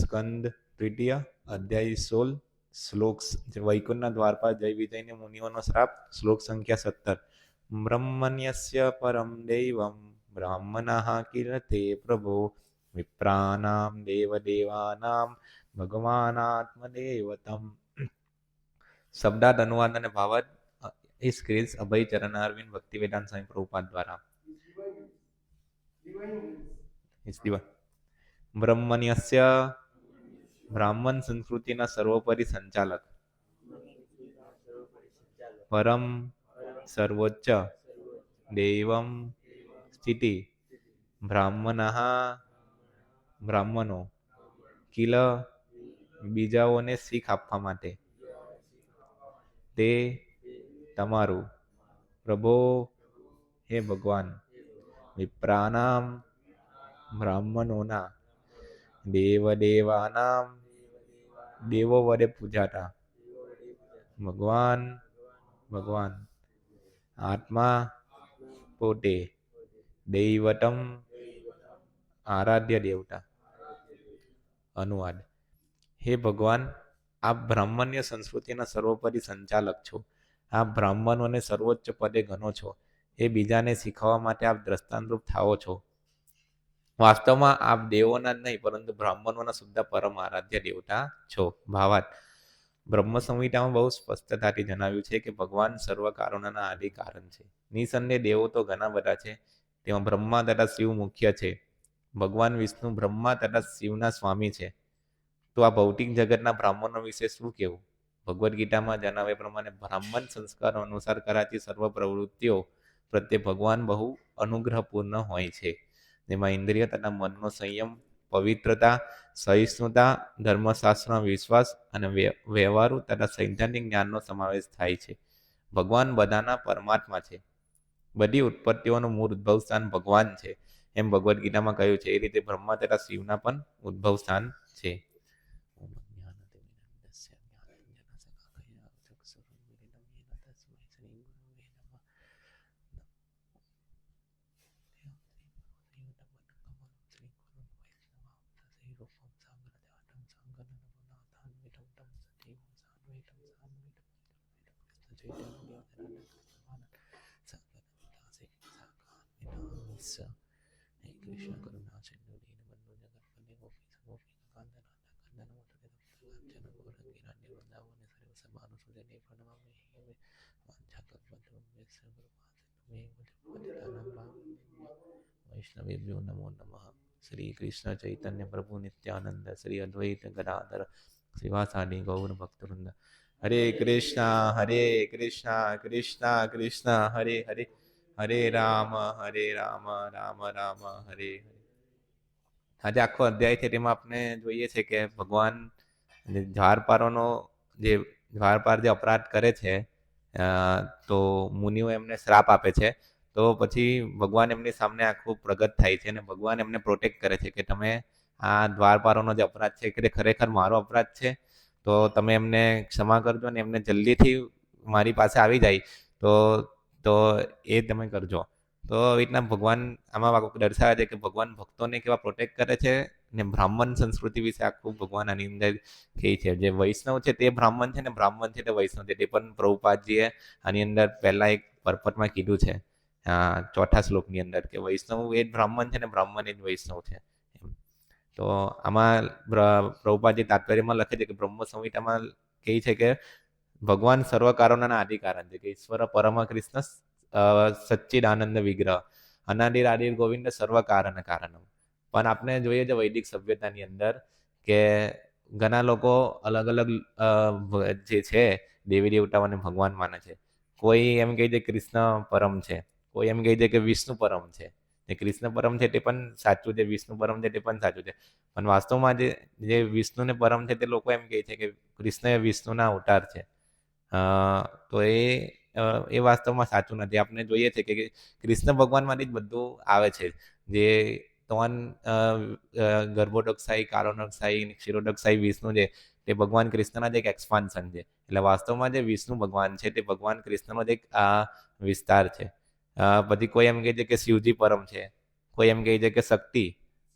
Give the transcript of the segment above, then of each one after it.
સ્કંદ તૃતીય અધ્યાય સોળ શ્લોક વૈકુંઠના દ્વારપાલ જય વિજયને મુનિઓનો શ્રાપ શ્લોક સંખ્યા સત્તર. બ્રહ્મણ્યસ્ય પરમ દૈવમ બ્રાહ્મણ કિરતે પ્રભો વિપ્રાનામ દેવદેવાનામ ભગવાનાત્મદેવતમ. શબ્દાર્થ અનુવાદ અને ભાવાર્થ અ, ઇસ ક્રિસ અભય ચરણ અરવિંદ ભક્તિ વેદાંત સ્વામી પ્રભુપાદ દ્વારા. ઇસ બ્રહ્મણ્યસ્ય બ્રાહ્મણ સંસ્કૃતિના સર્વોપરી સંચાલક. પરમ સર્વોચ્ચ દૈવમ સ્થિતિ. બ્રાહ્મણ બ્રાહ્મણો કિલ બીજાઓને શીખ આપવા માટે. તે તમારું. પ્રભો, હે ભગવાન, વિપ્રાનામ બ્રાહ્મણોના દેવદેવાનામ દેવો વડે પૂજાતા. ભગવાન ભગવાન. આત્મા પોતે દૈવતમ આરાધ્ય દેવતા. અનુવાદ. હે ભગવાન, આપ બ્રાહ્મણ્ય સંસ્કૃતિના સર્વોપરી સંચાલક છો. આપ બ્રાહ્મણોને સર્વોચ્ચ પદે ગણો છો. એ બીજાને શીખવવા માટે આપ દ્રષ્ટાંતરૂપ થાઓ છો. વાસ્તવમાં આપ દેવોના જ નહીં, પરંતુ બ્રાહ્મણોના સુદ્ધા પરમ આરાધ્ય દેવતા છો. ભાવાત. બ્રહ્મ સંહિતામાં બહુ સ્પષ્ટતાથી જણાવ્યું છે કે ભગવાન સર્વ કારણોના આદિ કારણ છે. નિસંદેહ દેવો તો ઘણા બધા છે. તેમાં બ્રહ્મા તથા શિવ મુખ્ય છે. ભગવાન વિષ્ણુ બ્રહ્મા તથા શિવના સ્વામી છે. તો આ ભૌતિક જગતના બ્રાહ્મણો વિશે શું કહેવું? ભગવદ્ ગીતામાં જણાવ્યા પ્રમાણે બ્રાહ્મણ સંસ્કારો અનુસાર કરાતી સર્વ પ્રવૃત્તિઓ પ્રત્યે ભગવાન બહુ અનુગ્રહપૂર્ણ હોય છે. જેમાં ઇન્દ્રિય તથા મનનો સંયમ, પવિત્રતા, સહિષ્ણુતા, ધર્મશાસ્ત્રનો વિશ્વાસ અને વ્યવહારુ તથા સૈદ્ધાંતિક જ્ઞાનનો સમાવેશ થાય છે. ભગવાન બધાના પરમાત્મા છે. બધી ઉત્પત્તિઓનું મૂળ ઉદ્ભવ સ્થાન ભગવાન છે. એમ ભગવદ્ ગીતામાં કહ્યું છે. એ રીતે બ્રહ્મા તથા શિવના પણ ઉદ્ભવ સ્થાન છે. કૃષ્ણ કરુણા સિંધુ દીનબંધુ જગતપતે ગોપી સગોપી કાંદન કાંદન મોદકે કાંચન ગોરંગી નાટ્ય વૃંદાવને સર્વ સભાનું સુજને પ્રણમામિ હે વાંછા કલ્પતરુ વેસ્ય કૃપા વૈષ્ણવેભ્યો નમો નમઃ શ્રી કૃષ્ણ ચૈતન્ય પ્રભુ નિત્યાનંદ શ્રી અદ્વૈત ગદાધર શ્રીવાસાદિ ગૌર ભક્તવૃંદ હરે કૃષ્ણ હરે કૃષ્ણ કૃષ્ણ કૃષ્ણ હરે હરે હરે રામ હરે રામ રામ રામ, હરે હરે. આજે આખો અધ્યાય છે, તેમાં આપણે જોઈએ છે કે ભગવાન દ્વારપારોનો જે દ્વારપાર જે અપરાધ કરે છે તો મુનિઓ એમને શ્રાપ આપે છે. તો પછી ભગવાન એમની સામે આખું પ્રગટ થાય છે અને ભગવાન એમને પ્રોટેક્ટ કરે છે કે તમે આ દ્વારપારોનો જે અપરાધ છે, કે ખરેખર મારો અપરાધ છે, તો તમે એમને ક્ષમા કરજો અને એમને જલ્દીથી મારી પાસે આવી જાય. તો તો એ તમે કરજો. તો આવી રીતના ભગવાન આમાં દર્શાવે છે કે ભગવાન ભક્તોને કેવા પ્રોટેક્ટ કરે છે ને બ્રાહ્મણ સંસ્કૃતિ વિશે આખું ભગવાન આની અંદર કહે છે. જે વૈષ્ણવ છે તે બ્રાહ્મણ છે ને બ્રાહ્મણ છે તે વૈષ્ણવ છે. તે પણ પ્રભુપાદજીએ આની અંદર પહેલા એક પરપટમાં કીધું છે. ચોથા શ્લોકની અંદર કે વૈષ્ણવ એ જ બ્રાહ્મણ છે ને બ્રાહ્મણ એ જ વૈષ્ણવ છે. તો આમાં પ્રભુપાદજી તાત્પર્યમાં લખે છે કે બ્રહ્મ સંહિતામાં કહે છે કે ભગવાન સર્વ કારણોના આદિ છે કે ઈશ્વર પરમ કૃષ્ણ સચ્ચિદ સચ્ચિદાનંદ વિગ્રહ અનાદિર આદિર ગોવિંદ સર્વ કારણ કારણમ. પણ આપણે જોઈએ છે વૈદિક સભ્યતાની અંદર કે ઘણા લોકો અલગ અલગ જે છે દેવી દેવતાઓને ભગવાન માને છે. કોઈ એમ કહે છે કૃષ્ણ પરમ છે, કોઈ એમ કહે છે કે વિષ્ણુ પરમ છે. જે કૃષ્ણ પરમ છે તે પણ સાચું છે, વિષ્ણુ પરમ છે તે પણ સાચું છે. પણ વાસ્તવમાં જે જે વિષ્ણુને પરમ છે તે લોકો એમ કહે છે કે કૃષ્ણ એ વિષ્ણુના અવતાર છે. તો એ એ વાસ્તવમાં સાચું નથી. આપણે જોઈએ છે કે કૃષ્ણ ભગવાનમાંથી જ બધું આવે છે. જે ત્રણ ગર્ભોદકશાહી કારોનકશાહી ક્ષીરોદકશાહી વિષ્ણુ છે તે ભગવાન કૃષ્ણના જ એક એક્સપાન્શન છે. એટલે વાસ્તવમાં જે વિષ્ણુ ભગવાન છે, તે ભગવાન કૃષ્ણનો જ એક વિસ્તાર છે. પછી કોઈ એમ કહે છે કે શિવજી પરમ છે. કોઈ એમ કહે છે કે શક્તિ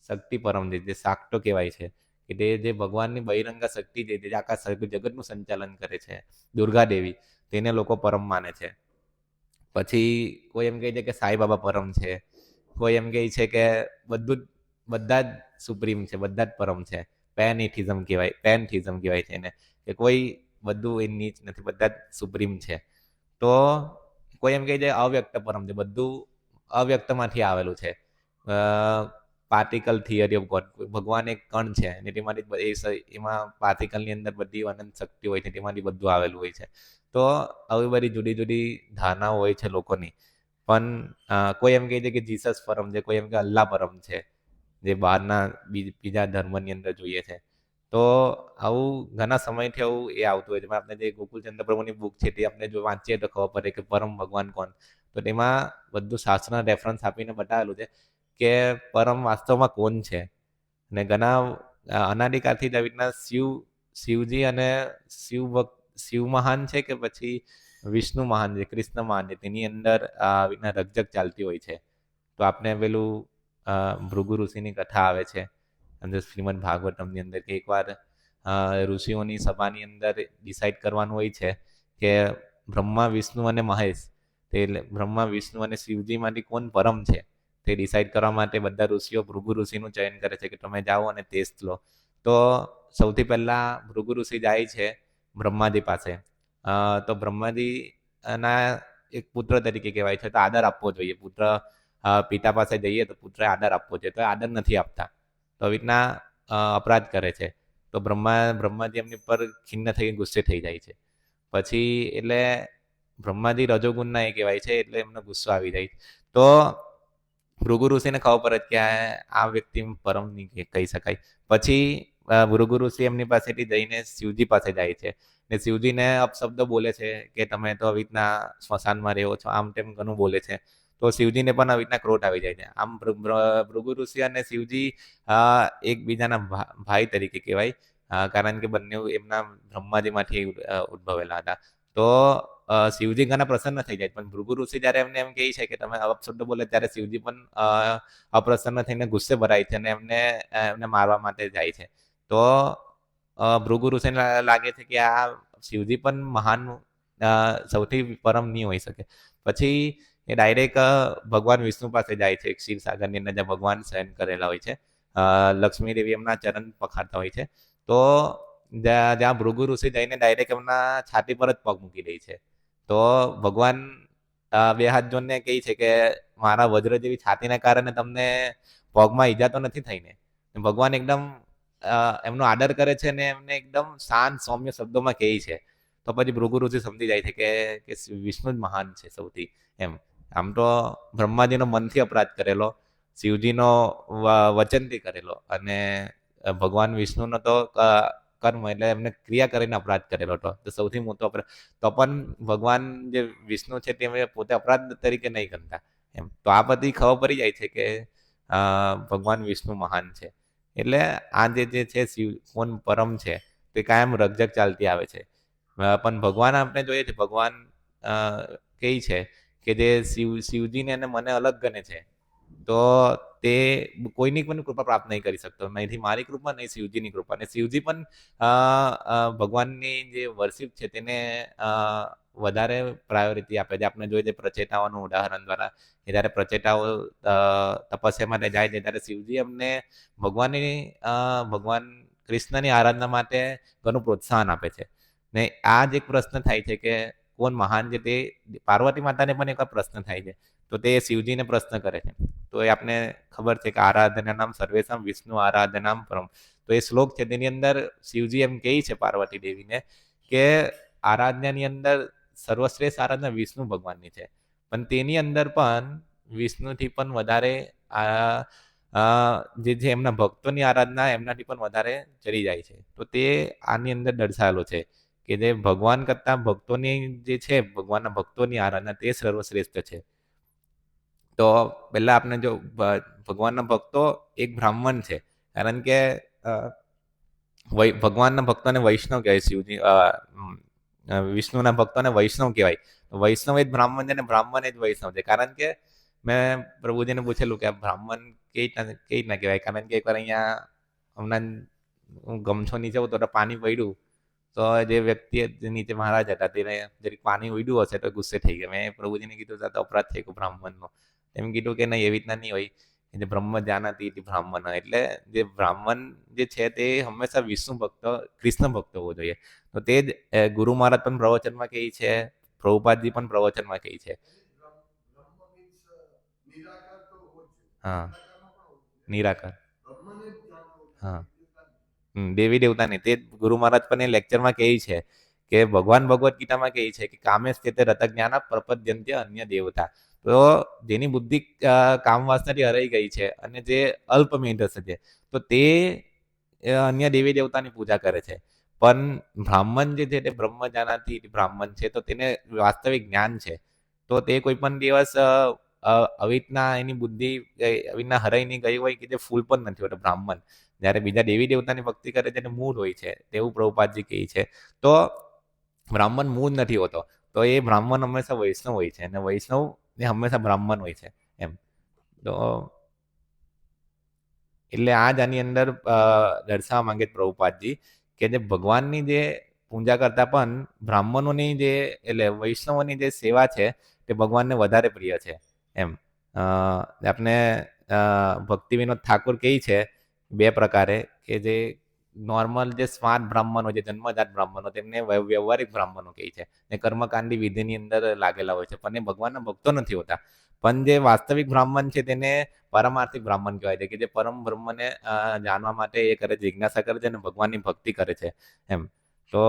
શક્તિ પરમ છે, જે સાકટો કહેવાય છે. કે તે જે ભગવાનની બહિરંગ શક્તિ છે જે આખા જગતનું સંચાલન કરે છે, દુર્ગા દેવી, તેને લોકો પરમ માને છે. પછી કોઈ એમ કહે છે કે સાંઈબાબા પરમ છે, કોઈ એમ કહે છે કે બધું જ, બધા જ સુપ્રીમ છે, બધા જ પરમ છે. પેનિથિઝમ કહેવાય પેનથિઝમ કહેવાય છે એને, કે કોઈ બધું એ નીચ નથી, બધા જ સુપ્રીમ છે. તો કોઈ એમ કહે છે અવ્યક્ત પરમ છે, બધું અવ્યક્તમાંથી આવેલું છે. પાર્ટિકલ થિયરી ઓફ ગોડ ભગવાન એક કણ છે અને તેમાંથી એમાં પાર્ટિકલની અંદર બધી અનંત શક્તિ હોય છે, તેમાંથી બધું આવેલું હોય છે. તો આવી બધી જુદી જુદી ધારણાઓ હોય છે લોકોની. પણ કોઈ એમ કહે છે કે જીસસ પરમ છે, કોઈ એમ કે અલ્લાહ પરમ છે, જે બહારના બીજા ધર્મની અંદર જોઈએ છે. તો આવું ઘણા સમયથી આવું એ આવતું હોય છે. આપણે જે ગોકુલચંદ્ર પ્રભુની બુક છે તે આપણે જો વાંચીએ તો ખબર પડે કે પરમ ભગવાન કોણ. તો તેમાં બધું શાસ્ત્રના રેફરન્સ આપીને બતાવેલું છે. કે પરમ વાસ્તવમાં કોણ છે? અને ઘણા અનાદિકાળથી જ આવી રીતના શિવ, શિવજી અને શિવ ભક્ત શિવ મહાન છે કે પછી વિષ્ણુ મહાન છે, કૃષ્ણ મહાન છે? તેની અંદર આવી રીતના રકઝક ચાલતી હોય છે. તો આપણે પેલું ભૃગુ ઋષિની કથા આવે છે. અંદર શ્રીમદ ભાગવતમની અંદર કે એકવાર ઋષિઓની સભાની અંદર ડિસાઈડ કરવાનું હોય છે કે બ્રહ્મા, વિષ્ણુ અને મહેશ. તે બ્રહ્મા, વિષ્ણુ અને શિવજીમાંથી કોણ પરમ છે? તે ડિસાઈડ કરવા માટે બધા ઋષિઓ ભૃગુ ઋષિનું ચયન કરે છે કે તમે જાઓ અને ટેસ્ટ લો. તો સૌથી પહેલાં ભૃગુ ઋષિ જાય છે બ્રહ્માજી પાસે. તો બ્રહ્માજીના એક પુત્ર તરીકે કહેવાય છે તો આદર આપવો જોઈએ. પુત્ર પિતા પાસે જઈએ તો પુત્રએ આદર આપવો જોઈએ. તો આદર નથી આપતા. તો આવી રીતના અપરાધ કરે છે. તો બ્રહ્મા, બ્રહ્માજી એમની પર ખિન્ન થઈ ગુસ્સે થઈ જાય છે. પછી એટલે બ્રહ્માજી રજોગુણના એ કહેવાય છે એટલે એમને ગુસ્સો આવી જાય. તો ભૃગુ ઋષિને ખબર પડે કે આ વ્યક્તિ પરમ નહીં કહી- શકાય. પછી ભૃગુ ઋષિ એમની પાસેથી જઈને શિવજી પાસે જાય છે ને શિવજીને અપશબ્દ બોલે છે કે તમે તો આવી રીતના સ્મશાનમાં રહો છો, આમ તેમ ઘણું બોલે છે. તો શિવજીને પણ આવી રીતના ક્રોટ આવી જાય છે. આમ ભૃગુ ઋષિ અને શિવજી એકબીજાના ભાઈ તરીકે કહેવાય. કારણ કે બંને એમના બ્રહ્માજીમાંથી ઉદ્ભવેલા હતા. તો શિવજી ઘણા પ્રસન્ન થઈ જાય. પણ ભૃગુ ઋષિ જ્યારે એમને એમ કહે છે કે તમે અપશબ્દ બોલે ત્યારે શિવજી પણ અપ્રસન્ન થઈને ગુસ્સે ભરાય છે અને એમને એમને મારવા માટે જાય છે. તો ભૃગુ ઋષિને લાગે છે કે આ શિવજી પણ મહાન સૌથી પરમ નહીં હોઈ શકે. પછી એ ડાયરેક્ટ ભગવાન વિષ્ણુ પાસે જાય છે. ક્ષીરસાગરની અંદર જ્યાં ભગવાન શયન કરેલા હોય છે. લક્ષ્મી દેવી એમના ચરણ પખારતા હોય છે. તો જ્યાં ભૃગુ ઋષિ જઈને ડાયરેક્ટ એમના છાતી પર જ પગ મૂકી દે છે. તો ભગવાન બે હાથ જોડને કહે છે કે મારા વજ્ર જેવી છાતીના કારણે તમને પગમાં ઈજા તો નથી થઈને. ભગવાન એકદમ એમનો આદર કરે છે ને એમને એકદમ શાંત સૌમ્ય શબ્દોમાં કહે છે. તો પછી ભૃગુ ઋષિ સમજી જાય છે કે કે વિષ્ણુ જ મહાન છે સૌથી એમ. આમ તો બ્રહ્માજીનો મનથી અપરાધ કરેલો, શિવજીનો વચનથી કરેલો અને ભગવાન વિષ્ણુનો તો કર્મ એટલે એમને ક્રિયા કરીને અપરાધ કરેલો હતો. તો સૌથી મોટો અપરાધ તો પણ ભગવાન જે વિષ્ણુ છે તે પોતે અપરાધ તરીકે નહીં ગણતા. એમ. તો આ બધી ખબર પડી જાય છે કે ભગવાન વિષ્ણુ મહાન છે. એટલે આ જે જે છે શિવ, કોણ પરમ છે, તે કાયમ રગજગ ચાલતી આવે છે. પણ ભગવાન આપણે જોઈએ છે, ભગવાન કહે છે કે જે શિવ, શિવજીને અને મને અલગ ગણે છે. તો તે કોઈની પણ કૃપા પ્રાપ્ત નહીં કરી શકતો. નહીંથી મારી કૃપા નહીં, શિવજીની કૃપા. અને શિવજી પણ ભગવાનની જે વર્શિપ છે તેને વધારે પ્રાયોરિટી આપે. છે આપણે જોઈએ પ્રચેતાઓનું ઉદાહરણ દ્વારા. એ જ્યારે પ્રચેતાઓ તપસ્યા માટે જાય છે, ત્યારે શિવજી અમને ભગવાનની ભગવાન કૃષ્ણની આરાધના માટે ઘણું પ્રોત્સાહન આપે છે. ને આ જ એક પ્રશ્ન થાય છે કે કોણ મહાન છે તે? પાર્વતી માતાને પણ એક પ્રશ્ન થાય છે. તો તે શિવજીને પ્રશ્ન કરે છે. તો એ આપને ખબર છે કે આરાધના નામ સર્વેશમ વિષ્ણુ આરાધનામ પરમ. તો એ શ્લોક છે તેની અંદર શિવજી એમ કહે છે પાર્વતી દેવીને કે આરાધનાની અંદર સર્વશ્રેષ્ઠ આરાધના વિષ્ણુ ભગવાનની છે. પણ તેની અંદર પણ વિષ્ણુથી પણ વધારે જે છે એમના ભક્તોની આરાધના એમનાથી પણ વધારે ચડી જાય છે. તો તે આની અંદર દર્શાવેલો છે કે જે ભગવાન કરતાં ભક્તોની જે છે, ભગવાનના ભક્તોની આરાધના તે સર્વશ્રેષ્ઠ છે. તો પહેલા આપણે જો ભગવાનના ભક્તો એક બ્રાહ્મણ છે. કારણ કે ભગવાનના ભક્તોને વૈષ્ણવ કહેવાય શિવજી વિષ્ણુના ભક્તોને વૈષ્ણવ કહેવાય. વૈષ્ણવ એ જ બ્રાહ્મણ છે અને બ્રાહ્મણ એ જ વૈષ્ણવ છે. કારણ કે, મેં પ્રભુજીને પૂછેલું કે આ બ્રાહ્મણ કઈ રીતના કઈ રીતના કહેવાય? કારણ કે એકવાર અહીંયા હમણાં હું ગમછો નીચે તો પાણી પડ્યું. તો જે વ્યક્તિ નીચે મહારાજ હતા, તેને જરીક પાણી ઉડ્યું હશે તો ગુસ્સે થઈ ગયા. મેં પ્રભુજીને કીધું "આ તો અપરાધ થઈ ગયો બ્રાહ્મણનો. એમ કીધું કે નહીં, એવી રીતના નહીં હોય. જે બ્રહ્મ જાનાતી હતી બ્રાહ્મણ એટલે જે બ્રાહ્મણ જે છે તે હંમેશા વિષ્ણુ ભક્ત, કૃષ્ણ ભક્ત હોવો જોઈએ. તો તે જ ગુરુ મહારાજ પણ પ્રવચનમાં કહે છે, પ્રભુપાદજી પણ પ્રવચનમાં કહે છે. હા. નિરાકાર. હા. દેવી દેવતાની. તે ગુરુ મહારાજ પણ એ લેક્ચરમાં કહે છે કે ભગવાન ભગવદ્ ગીતામાં કહે છે કે કામે સ્થિતે રત જ્ઞાન પ્રપદ્યંત્ય અન્ય દેવતા. તો જેની બુદ્ધિ કામ વાસનાથી હરાઈ ગઈ છે અને જે અલ્પ મેધસ છે તો તે અન્ય દેવી દેવતાની પૂજા કરે છે. પણ બ્રાહ્મણ જે છે તે બ્રહ્મ જાનાથી બ્રાહ્મણ છે તો તેને વાસ્તવિક જ્ઞાન છે. તો તે કોઈ પણ દિવસ અ, અ, આવી રીતના એની બુદ્ધિ આવી રીતના હરાઈ ગઈ હોય કે જે ફૂલ પણ નથી હોતો બ્રાહ્મણ. જ્યારે બીજા દેવી દેવતાની ભક્તિ કરે તેને મૂળ હોય છે. તેવું પ્રભુપાદજી કહે છે. તો બ્રાહ્મણ મૂળ નથી હોતો. તો એ બ્રાહ્મણ હંમેશા વૈષ્ણવ હોય છે. અને વૈષ્ણવ એ હંમેશા બ્રાહ્મણ હોય છે, એમ. તો એટલે આ જ આની અંદર દર્શાવવા માંગે પ્રભુપાદજી કે જે ભગવાનની જે પૂજા કરતા પણ બ્રાહ્મણોની જે, એટલે વૈષ્ણવોની જે સેવા છે તે ભગવાનને વધારે પ્રિય છે, એમ. આપણે ભક્તિ વિનોદ ઠાકોર કહે છે બે પ્રકારે કે જે નોર્મલ જે સ્માર્ટ બ્રાહ્મણો જે જન્મજાત બ્રાહ્મણો, તેમને વ્ય- વ્યવહારિક બ્રાહ્મણો કહે છે ને કર્મકાંડી વિધિની અંદર લાગેલા હોય છે, પણ એ ભગવાનના ભક્તો નથી હોતા. પણ જે વાસ્તવિક બ્રાહ્મણ છે તેને પરમાર્થિક બ્રાહ્મણ કહેવાય છે, કે જે પરમ બ્રહ્મને જાણવા માટે એ કરે છે, જિજ્ઞાસા કરે છે અને ભગવાનની ભક્તિ કરે છે એમ. તો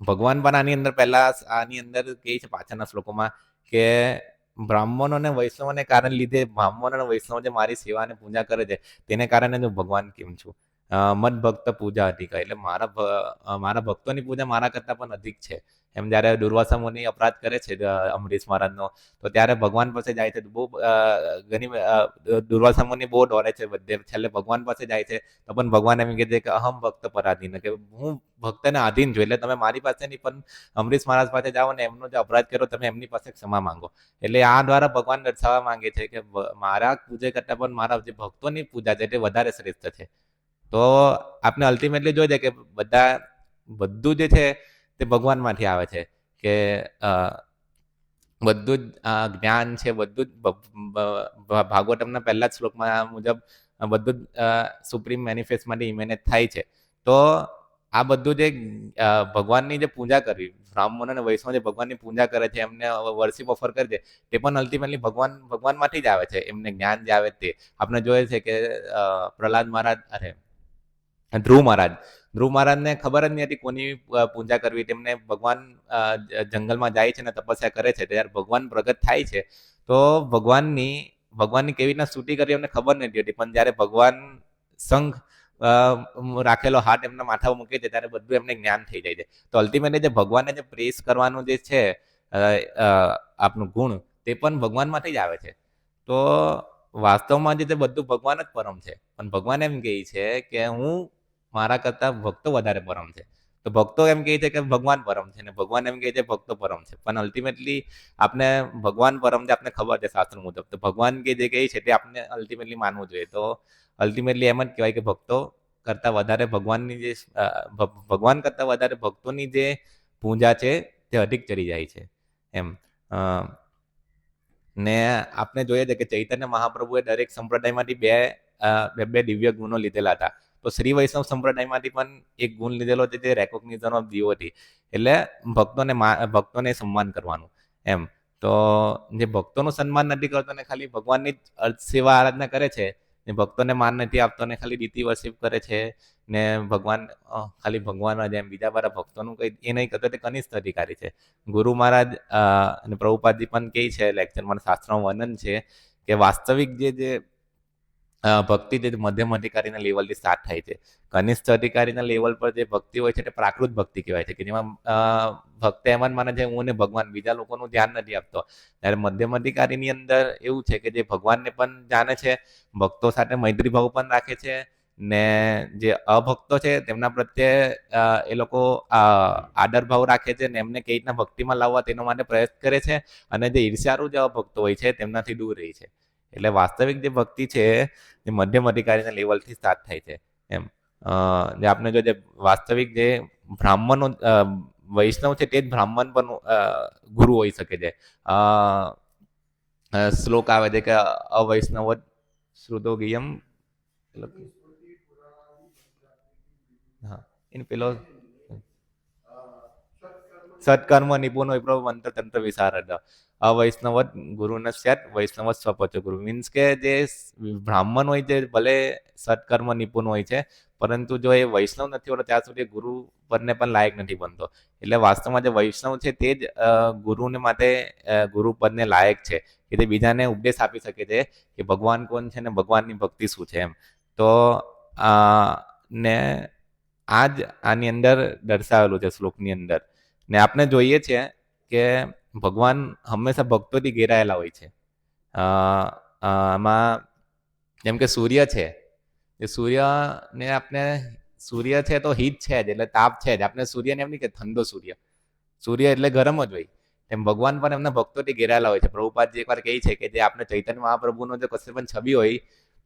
ભગવાન પણ આની અંદર પહેલા આની અંદર કહે છે પાછળના શ્લોકોમાં કે બ્રાહ્મણો અને વૈષ્ણવને કારણે લીધે બ્રાહ્મણ અને વૈષ્ણવ જે મારી સેવા અને પૂજા કરે છે, તેને કારણે હું ભગવાન કેમ છું? મદ ભક્ત પૂજા અધિક એટલે મારા મારા ભક્તોની પૂજા મારા કરતાં પણ અધિક છે. એમ જ્યારે દુર્વાસા મુનિ અપરાધ કરે છે અમરીશ મહારાજનો, તો ત્યારે ભગવાન પાસે જાય છે. બહુ ઘણી દુર્વાસા મુનિ બહુ ડોરે છે બધે. છેલ્લે ભગવાન પાસે જાય છે, તો પણ ભગવાન એમ કહે છે કે અહમ ભક્ત પરાધીન. કે હું ભક્તને આધીન છું, એટલે તમે મારી પાસે નહીં પણ અમરીશ મહારાજ પાસે જાઓ ને એમનો જે અપરાધ કર્યો, તમે એમની પાસે ક્ષમા માંગો. એટલે આ દ્વારા ભગવાન દર્શાવવા માંગે છે કે મારા પૂજા કરતાં પણ મારા જે ભક્તોની પૂજા છે, તે વધારે શ્રેષ્ઠ છે. તો આપણે અલ્ટિમેટલી જોઈ છે કે બધા, બધું જે છે તે ભગવાનમાંથી આવે છે કે બધું જ જ્ઞાન છે, બધું જ ભાગવતમના પહેલા જ શ્લોકમાં મુજબ બધું જ સુપ્રીમ મેનિફેસ્ટમાંથી ઇમેનેજ થાય છે. તો આ બધું જે ભગવાનની જે પૂજા કરવી બ્રાહ્મણ અને વૈષ્ણવ જે ભગવાનની પૂજા કરે છે, એમને વર્શિપ ઓફર કરે છે તે પણ અલ્ટિમેટલી ભગવાન, ભગવાનમાંથી જ આવે છે, એમને જ્ઞાન જે આવે તે. આપણે જોઈએ છે કે પ્રહલાદ મહારાજ, અરે ધ્રુવ મહારાજ. ધ્રુવ મહારાજને ખબર જ નહીં હતી કોની પૂજા કરવી. તેમને ભગવાન જંગલમાં જાય છે ને તપસ્યા કરે છે. ત્યારે ભગવાન પ્રગટ થાય છે. તો ભગવાનની ભગવાનની કેવી રીતના સ્તુતિ કરી એમને ખબર નથી હતી. પણ જ્યારે ભગવાન સંઘ રાખેલો હાથ એમના માથા મૂકે છે, ત્યારે બધું એમને જ્ઞાન થઈ જાય છે. તો અલ્ટિમેટલી જે ભગવાનને જે પ્રેસ કરવાનું જે છે આપનું ગુણ, તે પણ ભગવાનમાંથી જ આવે છે. તો વાસ્તવમાં જે બધું ભગવાન જ પરમ છે. પણ ભગવાન એમ કહે છે કે હું મારા કરતાં ભક્તો વધારે પરમ છે. તો ભક્તો એમ કહે છે કે ભગવાન પરમ છે ને ભગવાન એમ કહે છે ભક્તો પરમ છે. પણ અલ્ટિમેટલી આપણે ભગવાન પરમ છે આપણે ખબર છે શાસ્ત્ર મુજબ, તો ભગવાન કે જે કહે છે તે આપણે અલ્ટિમેટલી માનવું જોઈએ. તો અલ્ટિમેટલી એમ જ કહેવાય કે ભક્તો કરતાં વધારે ભગવાનની જે ભગવાન કરતાં વધારે ભક્તોની જે પૂજા છે તે અધિક ચડી જાય છે. એમ ને આપણે જોઈએ છે કે ચૈતન્ય મહાપ્રભુએ દરેક સંપ્રદાયમાંથી બે બે બે દિવ્ય ગુણો લીધેલા હતા. તો શ્રી વૈષ્ણવ સંપ્રદાયમાંથી પણ એક ગુણ લીધેલો છે, જે રેકોગ્નિઝન ઓફ ડિવોટી એટલે ભક્તોને ભક્તોને સન્માન કરવાનું, એમ. તો જે ભક્તોનું સન્માન નથી કરતો ને ખાલી ભગવાનની જ સેવા આરાધના કરે છે, ને ભક્તોને માન નથી આપતો ને ખાલી રીતિ વર્શિપ કરે છે, ને ભગવાન ખાલી ભગવાન જ એમ. બીજા બધા ભક્તોનું કંઈ એ નહીં કરતો, તે કનિષ્ઠ અધિકારી છે. ગુરુ મહારાજ અને પ્રભુપાદજી પણ કહે છે લેક્ચરમાં શાસ્ત્રનું વર્ણન છે કે વાસ્તવિક જે જે ભક્તિ જે મધ્યમ અધિકારીના લેવલથી સ્ટાર્ટ થાય છે. કનિષ્ઠ અધિકારીના લેવલ પર જે ભક્તિ હોય છે, તે પ્રાકૃત ભક્તિ કહેવાય છે, કે જેમાં ભક્ત એમ માને છે હું ને ભગવાન, બીજા લોકોનું ધ્યાન નથી આપતો. ત્યારે મધ્યમ અધિકારીની અંદર એવું છે કે જે ભગવાનને પણ જાણે છે, ભક્તો સાથે મૈત્રીભાવ પણ રાખે છે, ને જે અભક્તો છે, તેમના પ્રત્યે એ લોકો આદર ભાવ રાખે છે, ને એમને કઈ રીતના ભક્તિમાં લાવવા તેનો માટે પ્રયત્ન કરે છે, અને જે ઈર્ષ્યારું જે અભક્તો હોય છે, તેમનાથી દૂર રહે છે. એટલે વાસ્તવિક જે ભક્તિ છે, એ મધ્યમ અધિકારીના લેવલથી સ્ટાર્ટ થાય છે, એમ. જે આપણે જો જે વાસ્તવિક જે બ્રાહ્મણો વૈષ્ણવ છે, તે જ બ્રાહ્મણ પણ ગુરુ હોઈ શકે છે. શ્લોક આવે છે કે અવૈષ્ણવ શ્રુતો ગિયમ. હા, એને પેલો સત્કર્મ નિપુણ હોય પ્રભુ મંત્ર તંત્ર વિશારદ અવૈષ્ણવ ગુરુ ન સ્યાત વૈષ્ણવ સ્વપચ ગુરુ. મીન્સ કે જે બ્રાહ્મણ હોય છે, ભલે સત્કર્મ નિપુણ હોય છે, પરંતુ જો એ વૈષ્ણવ નથી હોતો, ત્યાં સુધી ગુરુ પદને પણ લાયક નથી બનતો. એટલે વાસ્તવમાં જે વૈષ્ણવ છે, તે જ ગુરુને માટે ગુરુ પદને લાયક છે. કે તે બીજાને ઉપદેશ આપી શકે છે કે ભગવાન કોણ છે ને ભગવાનની ભક્તિ શું છે એમ. તો ને આ જ આની અંદર દર્શાવેલું છે શ્લોકની અંદર. ને આપણે જોઈએ છીએ કે ભગવાન હંમેશા ભક્તોથી ઘેરાયેલા હોય છે. આમાં જેમ કે સૂર્ય છે, એ સૂર્યને આપણે સૂર્ય છે તો હીટ છે જ, એટલે તાપ છે જ. આપણે સૂર્યને એમ નહીં કે ઠંડો સૂર્ય. સૂર્ય એટલે ગરમ જ હોય. એમ ભગવાન પણ એમના ભક્તોથી ઘેરાયેલા હોય છે. પ્રભુપાદજી એકવાર કહે છે કે જે આપણે ચૈતન્ય મહાપ્રભુનો જે કશે પણ છબી હોય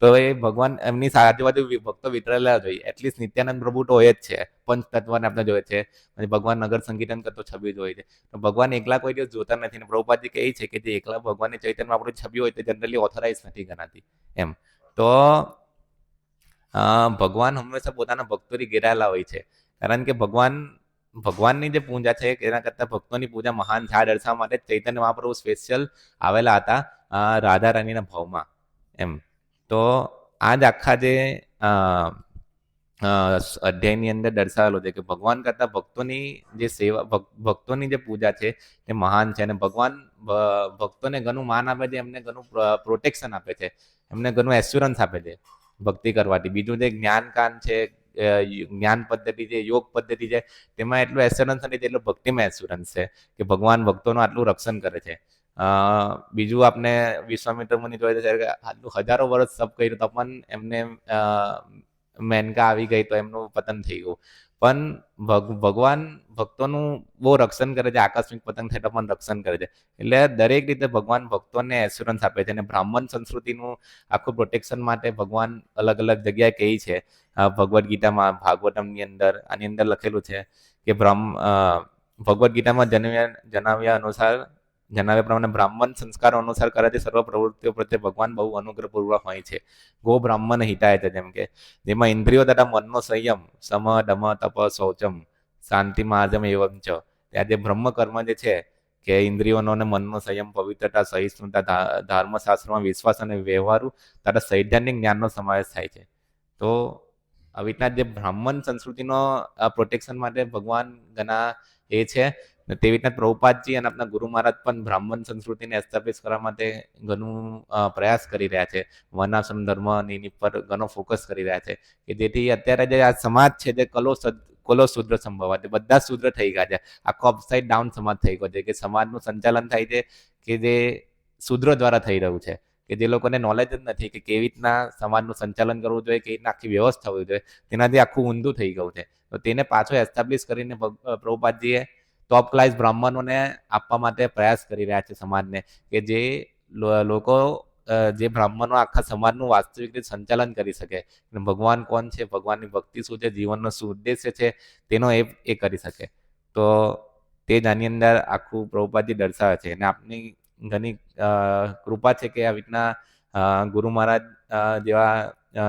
તો એ ભગવાન એમની આજુબાજુ ભક્તો વિતરેલા જોઈએ એટલીસ્ટ નિત્યાનંદ પ્રભુ તો હોય જ છે. પંચ તત્વને આપણે જોઈએ છે. અને ભગવાન નગર સંગીતન કરતો છબી જોઈએ છે. તો ભગવાન એકલા કોઈ દિવસ જોતા નથી ને પ્રભુપાદજી કહે છે કે જે એકલા ભગવાનની ચૈતન્ય આપણું છબી હોય તે જનરલી ઓથોરાઇઝ નથી ગણાતી એમ. તો ભગવાન હંમેશા પોતાના ભક્તોથી ઘેરાયેલા હોય છે. કારણ કે ભગવાન, ભગવાનની જે પૂજા છે એના કરતાં ભક્તોની પૂજા મહાન છે. આ દર્શાવવા માટે ચૈતન્ય મહાપ્રભુ સ્પેશિયલ આવેલા હતા રાધા રાણીના ભાવમાં. એમ. તો આ જ આખા જે અધ્યાયની અંદર દર્શાવેલો છે કે ભગવાન કરતા ભક્તોની જે સેવા, ભક- ભક્તોની જે પૂજા છે તે મહાન છે અને ભગવાન ભક્તોને ઘણું માન આપે છે, એમને ઘણું પ્રોટેક્શન આપે છે, એમને ઘણું એસ્યોરન્સ આપે છે ભક્તિ કરવાથી. બીજું જે જ્ઞાનકાન છે જ્ઞાન પદ્ધતિ છે, યોગ પદ્ધતિ છે, તેમાં એટલું એસ્યોરન્સ નથી જેટલું ભક્તિમાં એસ્યોરન્સ છે કે ભગવાન ભક્તોનું આટલું રક્ષણ કરે છે. બીજું આપણે વિશ્વામિત્ર મુનિ જોઈએ કે આટલું હજારો વર્ષ સબ કર્યું તો પણ એમને મેનકા આવી ગઈ તો એમનું પતન થઈ ગયું. પણ ભગ- ભગવાન ભક્તોનું બહુ રક્ષણ કરે છે, આકસ્મિક પતંગ થાય તો પણ રક્ષણ કરે છે. એટલે દરેક રીતે ભગવાન ભક્તોને એસ્યોરન્સ આપે છે અને બ્રાહ્મણ સંસ્કૃતિનું આખું પ્રોટેક્શન માટે ભગવાન અલગ અલગ જગ્યાએ કહી છે. ભગવદ્ ગીતામાં ભાગવતમની અંદર, આની અંદર લખેલું છે કે બ્રહ્મ ભગવદ્ ગીતામાં જણાવ્યા જણાવ્યા અનુસાર જણાવ્યા પ્રમાણે બ્રાહ્મણ સંસ્કારો અનુસાર કરે તે સર્વ પ્રવૃત્તિઓ પ્રત્યે ભગવાન બહુ અનુગ્રહપૂર્વક હોય છે. ગો બ્રાહ્મણ હિતાય છે જેમ કે, જેમાં ઇન્દ્રિયો તથા મનનો સંયમ, સમ, દમ, તપ, શૌચમ શાંતિ મહાજમ એવમ ચ. ત્યાં જે બ્રહ્મ કર્મ જે છે, કે ઇન્દ્રિયોનો અને મનનો સંયમ, પવિત્રતા, સહિષ્ણુતા ધર્મશાસ્ત્રમાં વિશ્વાસ અને વ્યવહારુ તથા સૈદ્ધાંતિક જ્ઞાનનો સમાવેશ થાય છે. તો આવી રીતના જે બ્રાહ્મણ સંસ્કૃતિનો પ્રોટેક્શન માટે ભગવાન ઘણા એ છે ને તેવી રીતના પ્રભુપાદજી અને આપણા ગુરુ મહારાજ પણ બ્રાહ્મણ સંસ્કૃતિને એસ્ટાબ્લિશ કરવા માટે ઘણું પ્રયાસ કરી રહ્યા છે. વર્ણાશ્રમ ધર્મની એની પર ઘણો ફોકસ કરી રહ્યા છે કે જેથી અત્યારે જે આ સમાજ છે જે કલો કલો શુદ્ર સંભવા છે. બધા શુદ્ર થઈ ગયા છે. આખો અપસાઇડ ડાઉન સમાજ થઈ ગયો છે કે સમાજનું સંચાલન થાય છે કે જે શુદ્રો દ્વારા થઈ રહ્યું છે. કે જે લોકોને નોલેજ જ નથી કે કેવી રીતના સમાજનું સંચાલન કરવું જોઈએ, કેવી રીતના આખી વ્યવસ્થા હોવી જોઈએ. તેનાથી આખું ઊંધું થઈ ગયું છે. તો તેને પાછો એસ્ટાબ્લિશ કરીને પ્રભુપાદજીએ ટોપ ક્લાસ બ્રાહ્મણોને આપવા માટે પ્રયાસ કરી રહ્યા છે સમાજને કે જે લોકો જે બ્રાહ્મણો આખા સમાજનું વાસ્તવિક રીતે સંચાલન કરી શકે. ભગવાન કોણ છે? ભગવાનની ભક્તિ શું છે? જીવનનો શું ઉદ્દેશ્ય છે? તેનો એ એ કરી શકે. તો તે જ આની અંદર આખું પ્રભુપાદજી દર્શાવે છે. અને આપની ઘણી કૃપા છે કે આવી રીતના ગુરુ મહારાજ જેવા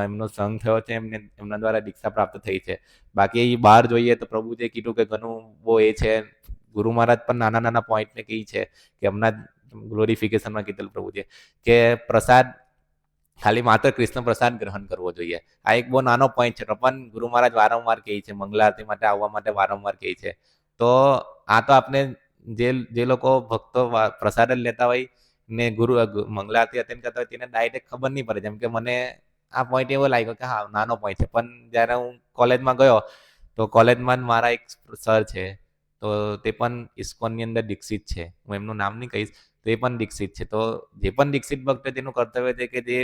એમનો સંઘ થયો છે, એમને, એમના દ્વારા દીક્ષા પ્રાપ્ત થઈ છે. બાકી બહાર જોઈએ તો પ્રભુ જે કીધું કે ઘણું બહુ એ છે. ગુરુ મહારાજ પણ નાના નાના પોઈન્ટને કહી છે કે હમણાં ગ્લોરિફિકેશનમાં કીધેલું પ્રભુજીએ કે પ્રસાદ ખાલી માત્ર કૃષ્ણ પ્રસાદ ગ્રહણ કરવો જોઈએ. આ એક બહુ નાનો પોઈન્ટ છે. તો પણ ગુરુ મહારાજ વારંવાર કહે છે મંગલા માટે આવવા માટે વારંવાર કહે છે. તો આ તો આપણે જે જે લોકો ભક્તો પ્રસાદ જ લેતા હોય ને ગુરુ અ, ગુ- મંગલા અટેન્ડ કરતા હોય તેને ડાયરેક્ટ ખબર નહીં પડે. જેમ કે મને આ પોઈન્ટ એવો લાગ્યો કે હા નાનો પોઈન્ટ છે. પણ જ્યારે હું કોલેજમાં ગયો તો કોલેજમાં મારા એક સર છે તો તે પણ ઇસ્કોનની અંદર દીક્ષિત છે. હું એમનું નામ નહીં કહીશ, તે પણ દીક્ષિત છે. તો જે પણ દીક્ષિત ભક્ત તેનું કર્તવ્ય છે કે જે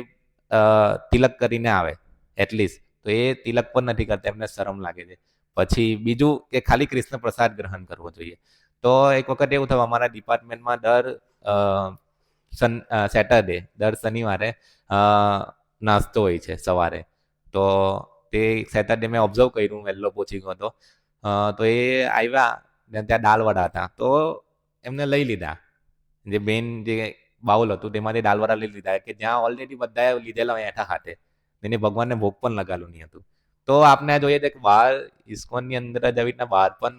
તિલક કરીને આવે એટલીસ્ટ તો એ તિલક પણ નથી કરતા, એમને શરમ લાગે છે. પછી બીજું કે ખાલી કૃષ્ણ પ્રસાદ ગ્રહણ કરવો જોઈએ. તો એક વખત એવું થયું, અમારા ડિપાર્ટમેન્ટમાં દર સન સેટરડે, દર શનિવારે નાસ્તો હોય છે સવારે. તો તે સેટરડે મેં ઓબ્ઝર્વ કર્યું, વહેલો પહોંચી ગયો હતો. તો એ આવ્યા ને ત્યાં દાલવડા હતા. તો એમને લઈ લીધા. જે બેન જે બાઉલ હતું, તેમાંથી દાલવડા લઈ લીધા. કે જ્યાં ઓલરેડી બધાએ લીધેલા હોય એઠા હાથે. એને ભગવાનને ભોગ પણ લગાવેલું નહીં હતું. તો આપણે જોઈએ છે કે બહાર ઇસ્કોનની અંદર જ આવી રીતના બહાર પણ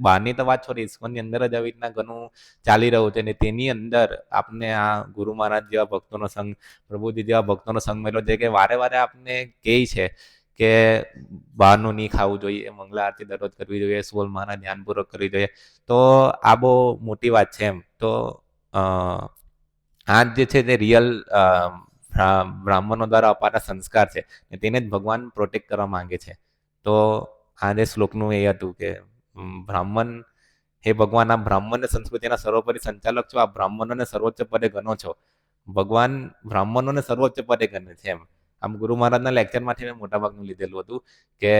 બહારની તો વાત છોડી ઇસ્કોનની અંદર જ આવી રીતના ઘણું ચાલી રહ્યું છે. ને તેની અંદર આપણે આ ગુરુ મહારાજ જેવા ભક્તોનો સંઘ પ્રભુજી જેવા ભક્તોનો સંઘ મળ્યો છે કે વારે વારે આપને કહે છે કે બહારનું નહીં ખાવું જોઈએ, મંગલા આરતી દરરોજ કરવી જોઈએ, સોલ માના ધ્યાનપૂર્વક કરવી જોઈએ. તો આ બહુ મોટી વાત છે એમ. તો આ જે છે તે રિયલ બ્રાહ્મણો દ્વારા અપાતા સંસ્કાર છે તેને જ ભગવાન પ્રોટેક્ટ કરવા માંગે છે. તો આ જે શ્લોકનું એ હતું કે બ્રાહ્મણ, હે ભગવાન, આ બ્રાહ્મણ સંસ્કૃતિના સર્વોપરી સંચાલક છો, આ બ્રાહ્મણોને સર્વોચ્ચ પદે ગણો છો. ભગવાન બ્રાહ્મણોને સર્વોચ્ચ પદે ગણે છે એમ. આમ ગુરુ મહારાજના લેક્ચરમાંથી મેં મોટાભાગનું લીધેલું હતું કે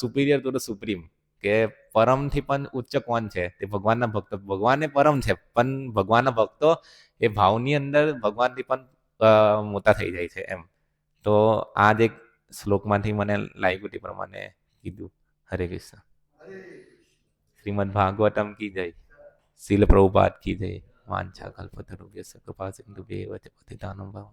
સુપિરિયર ટુ ધ સુપ્રીમ કે પરમથી પણ ઉચ્ચ કોણ છે? તે ભગવાનના ભક્તો. ભગવાન એ પરમ છે, પણ ભગવાનના ભક્તો એ ભાવની અંદર ભગવાનથી પણ મોટા થઈ જાય છે એમ. તો આ જ એક શ્લોકમાંથી મને લાગ્યું તે પ્રમાણે કીધું. હરે કૃષ્ણ. શ્રીમદ ભાગવતમ કી જય. શીલ પ્રભુપાદ કી જય. વાંછા કલ્પતરુભ્ય કૃપા સિંધુ બે પતિતાનમ ભાવન.